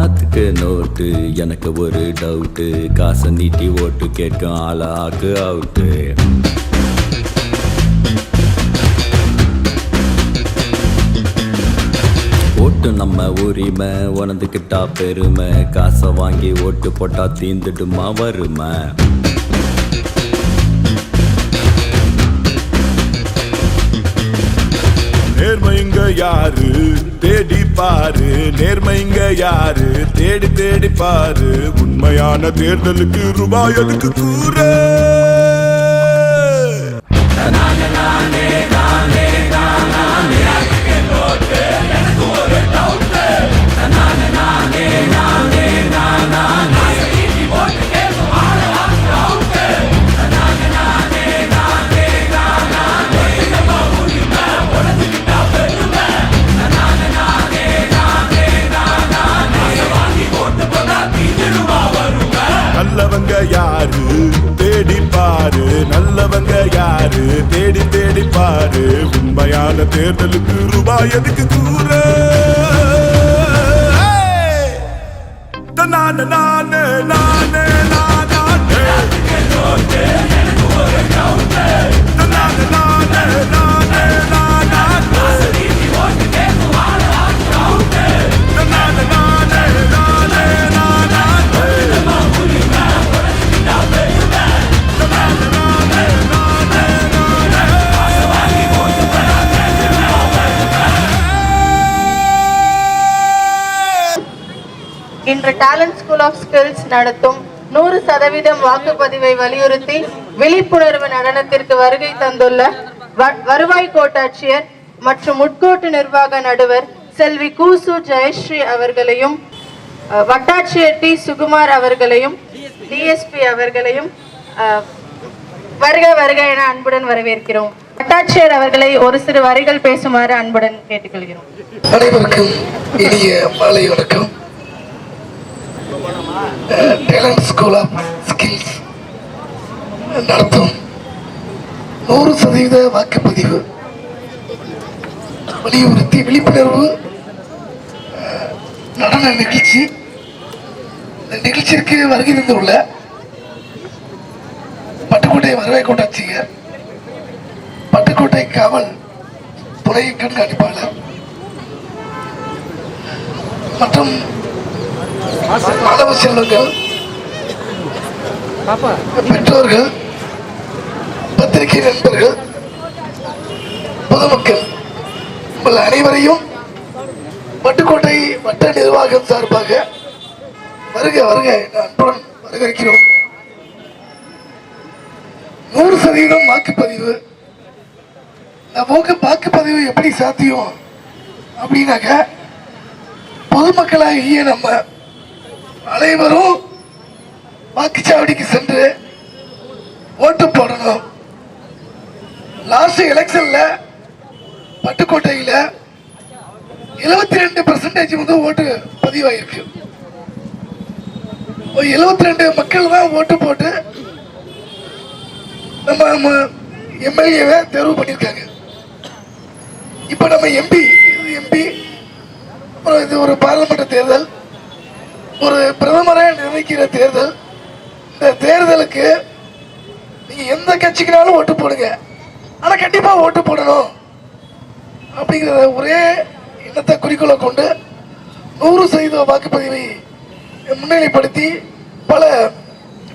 நாத்துக்கு note எனக்கு ஒரு doubt காசை நீட்டி ஓட்டு கேட்கும் ஆளாக்கு அவுட்டு ஓட்டு நம்ம உரிமை உணர்ந்துக்கிட்டா பெருமை. காசை வாங்கி ஓட்டு போட்டா தீந்துடுமா வறுமை? நேர்மைங்க யாரு? தேடி பாரு. நேர்மைங்க யாரு? தேடி தேடி பாரு. உண்மையான தேர்தலுக்கு ரூபாய் அதுக்கு கூற. யாரு? தேடி பாரு நல்லவங்க யாரு? தேடி தேடி பாரு உண்மையான தேர்தலுக்கு ரூபாய் எதுக்கு கூற? நான் நான் நானே இன்று டேலண்ட் ஸ்கூல் ஆஃப் ஸ்கில்ஸ் நடத்தும் நூறு சதவீதம் வாக்குப்பதிவை வலியுறுத்தி விழிப்புணர்வு நடனத்திற்கு வருகை தந்துள்ள வருவாய் கோட்டாட்சியர் மற்றும் உட்கோட்டு நிர்வாக நடுவர் செல்வி கூசு ஜெயஸ்ரீ அவர்களையும் வட்டாட்சியர் டி சுகுமார் அவர்களையும் டிஎஸ்பி அவர்களையும் வருக வருக என அன்புடன் வரவேற்கிறோம். வட்டாட்சியர் அவர்களை ஒரு சிறு வரிகள் பேசுமாறு அன்புடன் கேட்டுக்கொள்கிறோம் அனைவருக்கும் இனிய மாலை வணக்கம் டேலண்ட் ஸ்கூல் ஆஃப் ஸ்கில்ஸ் நடத்தும் நூறு சதவீத வாக்குப்பதிவு வலியுறுத்தி விழிப்புணர்வு நடன நிகழ்ச்சி இந்த நிகழ்ச்சிக்கு வருகை தந்துள்ள பட்டுக்கோட்டை வருவாய் கோட்டாட்சியர் பட்டுக்கோட்டை காவல் துறை கண்காணிப்பாளர் மற்றும் மாணவ செல்வங்கள் பெற்றோர்கள் பத்திரிகை நண்பர்கள் பொதுமக்கள் உங்கள் அனைவரையும் பட்டுக்கோட்டை வட்ட நிர்வாகம் சார்பாக வருக வருக அன்புடன் வரவேற்கிறோம். நூறு சதவீதம் வாக்குப்பதிவு. இந்த வாக்கு வாக்குப்பதிவு எப்படி சாத்தியம்? அப்படின்னாக்க பொதுமக்களாகிய நம்ம அனைவரும் வாக்குச்சாவடிக்கு சென்று ஓட்டு போடணும். லாஸ்ட் எலெக்ஷன்ல பட்டுக்கோட்டையில எழுபத்தி ரெண்டு பர்சன்டேஜ் வந்து ஓட்டு பதிவாயிருக்கு. எழுபத்தி ரெண்டு மக்கள் தான் ஓட்டு போட்டு நம்ம எம்எல்ஏவை தேர்வு பண்ணியிருக்காங்க. இப்போ நம்ம எம்பி எம்பி அப்புறம் இது ஒரு பாராளுமன்ற தேர்தல். ஒரு பிரதமரை நிர்ணயிக்கிற தேர்தல். இந்த தேர்தலுக்கு நீங்க எந்த கட்சிக்குனாலும் ஓட்டு போடுங்க. ஆனா கண்டிப்பா ஓட்டு போடணும். அப்படிங்கிற ஒரே எண்ணத்தை குறிக்கோளை கொண்டு நூறு சதவீத வாக்குப்பதிவை முன்னிலைப்படுத்தி பல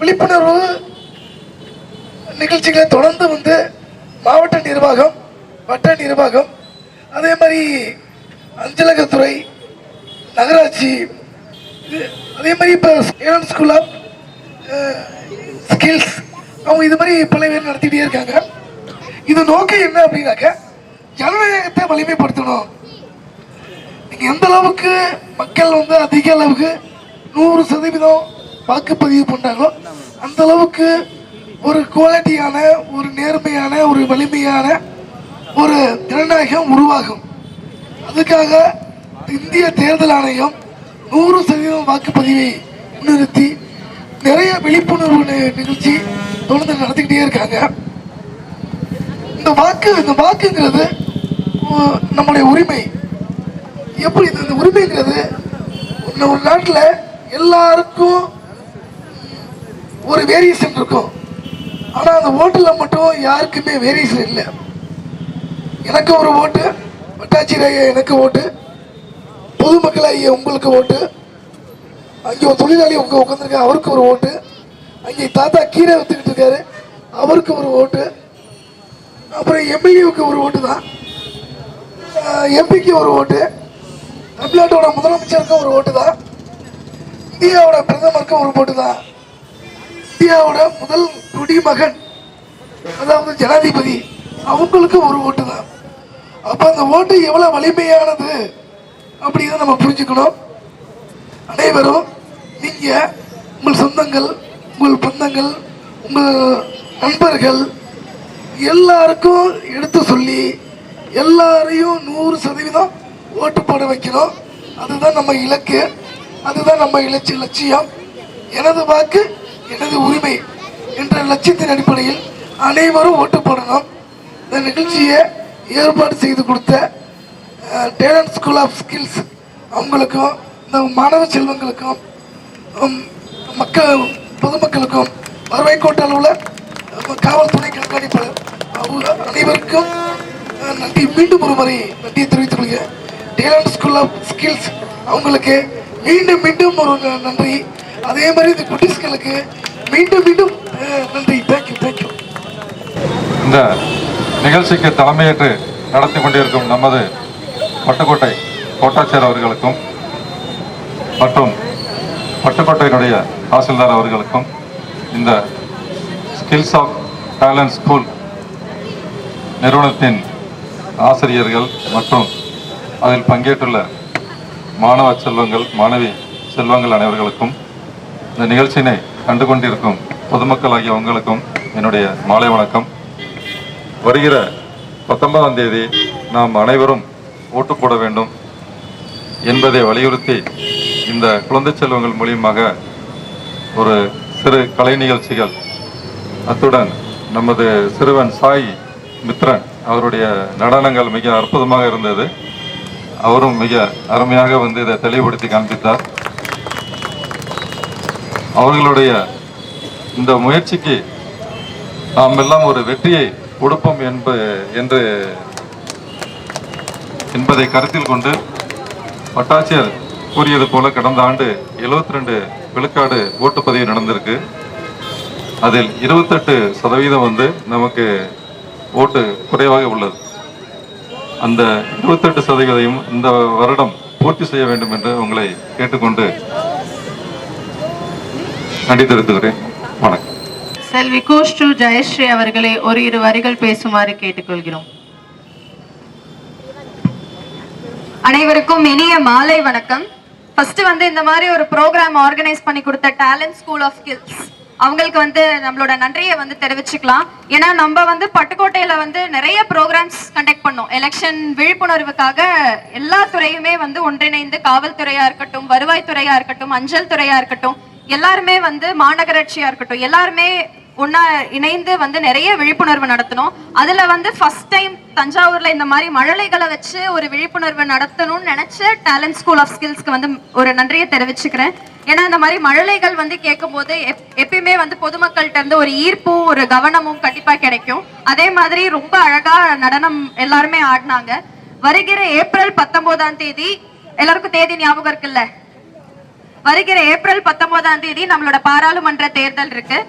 விழிப்புணர்வு நிகழ்ச்சிகளை தொடர்ந்து வந்து மாவட்ட நிர்வாகம் வட்ட நிர்வாகம் அதே மாதிரி அஞ்சலகத்துறை நகராட்சி அதே மாதிரி இப்போ ஏழன் ஸ்கூல் ஆஃப் ஸ்கில்ஸ் அவங்க இது மாதிரி பல பேர் நடத்திட்டே இருக்காங்க. இது நோக்கம் என்ன அப்படின்னாக்க ஜனநாயகத்தை வலிமைப்படுத்தணும். நீங்கள் எந்த அளவுக்கு மக்கள் வந்து அதிக அளவுக்கு நூறு சதவீதம் வாக்குப்பதிவு பண்ணாங்களோ அந்த அளவுக்கு ஒரு குவாலிட்டியான ஒரு நேர்மையான ஒரு வலிமையான ஒரு ஜனநாயகம் உருவாகும். அதுக்காக இந்திய தேர்தல் ஆணையம் நூறு சதவீதம் வாக்குப்பதிவை முன்னிறுத்தி நிறைய விழிப்புணர்வு நிகழ்ச்சி தொடர்ந்து நடத்திக்கிட்டே இருக்காங்க. இந்த வாக்கு இந்த வாக்குங்கிறது உ- நம்முடைய உரிமை. எப்படி இந்த உரிமைங்கிறது ஒரு நாட்டில் எல்லாருக்கும் ஒரு வேரியேஷன் இருக்கும். ஆனால் அந்த ஓட்டில் மட்டும் யாருக்குமே வேரியேஷன் இல்லை. எனக்கு ஒரு ஓட்டு வட்டாட்சியர் எனக்கு ஓட்டு. பொதுமக்கள் ஐயா உங்களுக்கு ஓட்டு. அங்கே ஒரு தொழிலாளி உங்க உட்காந்துருக்காங்க அவருக்கு ஒரு ஓட்டு. அங்கே தாத்தா கீரை வித்துக்கிட்டு இருக்காரு அவருக்கு ஒரு ஓட்டு. அப்புறம் எம்எல்ஏவுக்கு ஒரு ஓட்டு தான். எம்பிக்கு ஒரு ஓட்டு. தமிழ்நாட்டோட முதலமைச்சருக்கும் ஒரு ஓட்டு தான். இந்தியாவோட பிரதமருக்கும் ஒரு ஓட்டு தான். இந்தியாவோட முதல் குடிமகன் அதாவது ஜனாதிபதி அவங்களுக்கும் ஒரு ஓட்டு தான். அப்போ அந்த ஓட்டு எவ்வளோ வலிமையானது? அப்படிங்கிறத நம்ம புரிஞ்சுக்கணும். அனைவரும் நீங்கள் உங்கள் சொந்தங்கள் உங்கள் பந்தங்கள் உங்கள் நண்பர்கள் எல்லாருக்கும் எடுத்து சொல்லி எல்லாரையும் நூறு சதவீதம் ஓட்டு போட வைக்கிறோம் அதுதான் நம்ம இலக்கு. அதுதான் நம்ம இலட்சி லட்சியம். எனது வாக்கு எனது உரிமை என்ற லட்சியத்தின் அடிப்படையில் அனைவரும் ஓட்டு போடணும். இந்த நிகழ்ச்சியை ஏற்பாடு செய்து கொடுத்த டேலண்ட் ஸ்கூல் ஆஃப் ஸ்கில்ஸ் அவங்களுக்கும் இந்த மாணவ செல்வங்களுக்கும் மக்கள் பொதுமக்களுக்கும் வருவாய் கோட்ட அளவில் காவல்துறை கண்காணிப்பாளர் அவங்க அனைவருக்கும் நன்றி. மீண்டும் ஒரு முறை நன்றியை தெரிவித்துக் கொள்கிறேன். டேலண்ட் ஸ்கூல் ஆஃப் ஸ்கில்ஸ் அவங்களுக்கு மீண்டும் மீண்டும் ஒரு நன்றி. அதே மாதிரி இந்த குட்டீஸ்களுக்கு மீண்டும் மீண்டும் நன்றி. தேங்க்யூ தேங்க்யூ இந்த நிகழ்ச்சிக்கு தலைமையேற்று நடத்தி கொண்டிருக்கும் நமது பட்டுக்கோட்டை கோட்டாட்சியர் அவர்களுக்கும் மற்றும் பட்டுக்கோட்டையினுடைய தாசில்தார் அவர்களுக்கும் இந்த ஸ்கில்ஸ் ஆஃப் டேலண்ட் ஸ்கூல் நிறுவனத்தின் ஆசிரியர்கள் மற்றும் அதில் பங்கேற்றுள்ள மாணவ செல்வங்கள் மாணவி செல்வங்கள் அனைவர்களுக்கும் இந்த நிகழ்ச்சியினை கண்டு கொண்டிருக்கும் பொதுமக்கள் ஆகிய உங்களுக்கும் என்னுடைய மாலை வணக்கம். வருகிற பத்தொன்பதாம் தேதி நாம் அனைவரும் ஓட்டு போட வேண்டும் என்பதை வலியுறுத்தி இந்த குழந்தை செல்வங்கள் மூலியமாக ஒரு சிறு கலை நிகழ்ச்சிகள் அத்துடன் நமது சிறுவன் சாய் மித்ரன் அவருடைய நடனங்கள் மிக அற்புதமாக இருந்தது. அவரும் மிக அருமையாக வந்து இதை தெளிவுபடுத்தி காண்பித்தார். அவர்களுடைய இந்த முயற்சிக்கு நாம் எல்லாம் ஒரு வெற்றியை கொடுப்போம் என்ப என்று என்பதை கருத்தில் கொண்டு வட்டாட்சியர் கூறியது போல கடந்த ஆண்டு 72 ரெண்டு விழுக்காடு ஓட்டுப்பதிவு நடந்திருக்கு. அதில் இருபத்தெட்டு சதவீதம் வந்து நமக்கு ஓட்டு குறைவாக உள்ளது. அந்த இருபத்தெட்டு சதவீதம் இந்த வருடம் பூர்த்தி செய்ய வேண்டும் என்று உங்களை கேட்டுக்கொண்டு நன்றி வணக்கம். செல்வி கோஷ்டு ஜெயஸ்ரீ அவர்களை ஒரு இரு வரிகள் பேசுமாறு கேட்டுக்கொள்கிறோம். அனைவருக்கும் இனிய மாலை வணக்கம். ஃபர்ஸ்ட் வந்து இந்த மாதிரி ஒரு ப்ரோக்ராம் ஆர்கனைஸ் பண்ணி கொடுத்த டேலண்ட் ஸ்கூல் ஆஃப் ஸ்கில்ஸ் அவங்களுக்கு வந்து நம்மளோட நன்றியை வந்து தெரிவிச்சுக்கலாம். ஏன்னா நம்ம வந்து பட்டுக்கோட்டையில வந்து நிறைய ப்ரோக்ராம்ஸ் கண்டக்ட் பண்ணோம். எலெக்ஷன் விழிப்புணர்வுக்காக எல்லா துறையுமே வந்து ஒன்றிணைந்து காவல்துறையா இருக்கட்டும் வருவாய்த்துறையா இருக்கட்டும் அஞ்சல் துறையா இருக்கட்டும் எல்லாருமே வந்து மாநகராட்சியா இருக்கட்டும் எல்லாருமே ஒன்னா இணைந்து வந்து நிறைய விழிப்புணர்வு நடத்தணும். அதுல வந்து ஃபர்ஸ்ட் டைம் தஞ்சாவூர்ல இந்த மாதிரி மழலைகளை வச்சு ஒரு விழிப்புணர்வு நடத்தணும்னு நினைச்ச டேலண்ட் ஸ்கூல் ஆஃப் ஸ்கில்ஸ்க்கு வந்து ஒரு நன்றியை தெரிவிச்சுக்கிறேன். ஏன்னா இந்த மாதிரி மழலைகள் வந்து கேட்கும்போது எப்- எப்பயுமே வந்து பொதுமக்கள்கிட்ட இருந்து ஒரு ஈர்ப்பும் ஒரு கவனமும் கண்டிப்பா கிடைக்கும். அதே மாதிரி ரொம்ப அழகா நடனம் எல்லாருமே ஆடினாங்க. வருகிற ஏப்ரல் பத்தொன்பதாம் தேதி எல்லாருக்கும் தேதி ஞாபகம் இருக்குல்ல? வருகிற ஏப்ரல் பத்தொன்பதாம் தேதி நம்மளோட பாராளுமன்ற தேர்தல் இருக்கு.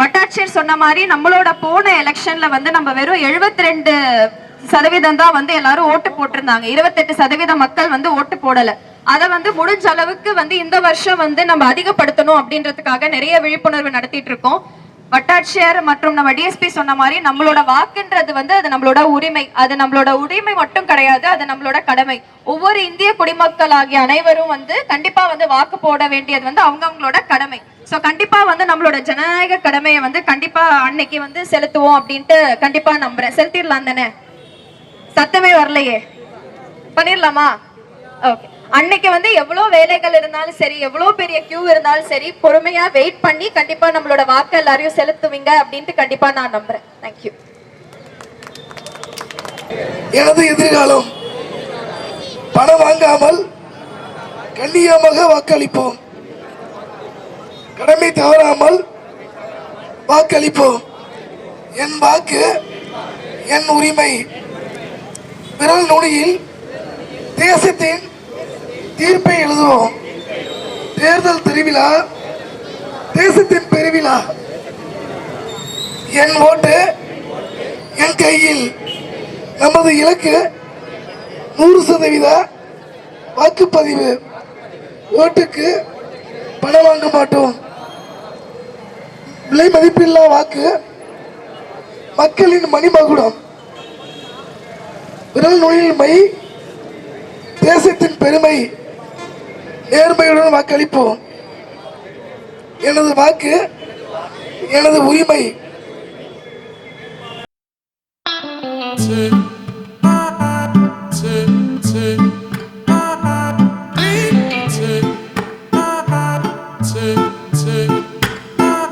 வட்டாட்சியர் சொன்ன மாதிரி நம்மளோட போன எலெக்ஷன்ல வந்து நம்ம வெறும் 72% ரெண்டு சதவீதம் தான் வந்து எல்லாரும் ஓட்டு போட்டிருந்தாங்க. இருபத்தெட்டு சதவீத மக்கள் வந்து ஓட்டு போடல. அதை வந்து முடிஞ்ச அளவுக்கு வந்து இந்த வருஷம் வந்து நம்ம அதிகப்படுத்தணும் அப்படின்றதுக்காக நிறைய விழிப்புணர்வு நடத்திட்டு இருக்கோம். வட்டாட்சியர் மற்றும் நம்ம டிஎஸ்பி சொன்ன மாதிரி நம்மளோட வாக்குன்றது வந்து அது நம்மளோட உரிமை. அது நம்மளோட உரிமை மட்டும் கிடையாது அது நம்மளோட கடமை. ஒவ்வொரு இந்திய குடிமக்கள் ஆகிய அனைவரும் வந்து கண்டிப்பா வந்து வாக்கு போட வேண்டியது வந்து அவங்கவங்களோட கடமை. ஸோ கண்டிப்பா வந்து நம்மளோட ஜனநாயக கடமையை வந்து கண்டிப்பா அன்னைக்கு வந்து செலுத்துவோம் அப்படின்ட்டு கண்டிப்பா நம்புறேன். செலுத்திடலாம் தானே? சத்தமே வரலையே. பண்ணிடலாமா? ஓகே அன்னைக்கு வந்து எவ்வளோ வேலைகள் இருந்தாலும் சரி எவ்வளோ பெரிய கியூ இருந்தாலும் சரி பொறுமையா வெயிட் பண்ணி கண்டிப்பா நம்மளோட வாக்கு எல்லாரையும் செலுத்துவீங்க அப்படின்ட்டு கண்டிப்பா நான் நம்புறேன். தேங்க்யூ எனது எதிர்காலம் பணம் வாங்காமல் கண்ணியமாக வாக்களிப்போம். கடமை தவறாமல் வாக்களிப்போம். என் வாக்கு என் உரிமை. விரல் நுனியில் தேசத்தின் தீர்ப்பை எழுதுவோம். தேர்தல் திருவிழா தேசத்தின் பெருவிழா என் ஓட்டு என் கையில். நமது இலக்கு நூறு சதவீத வாக்குப்பதிவு. ஓட்டுக்கு பணம் வாங்க மாட்டோம். விலை மதிப்பில்லா வாக்கு. மக்களின் மணிமகுடம். விரல் நுழையில் மை தேசத்தின் பெருமை நேர்மையுடன் வாக்களிப்போம். எனது வாக்கு எனது உரிமை.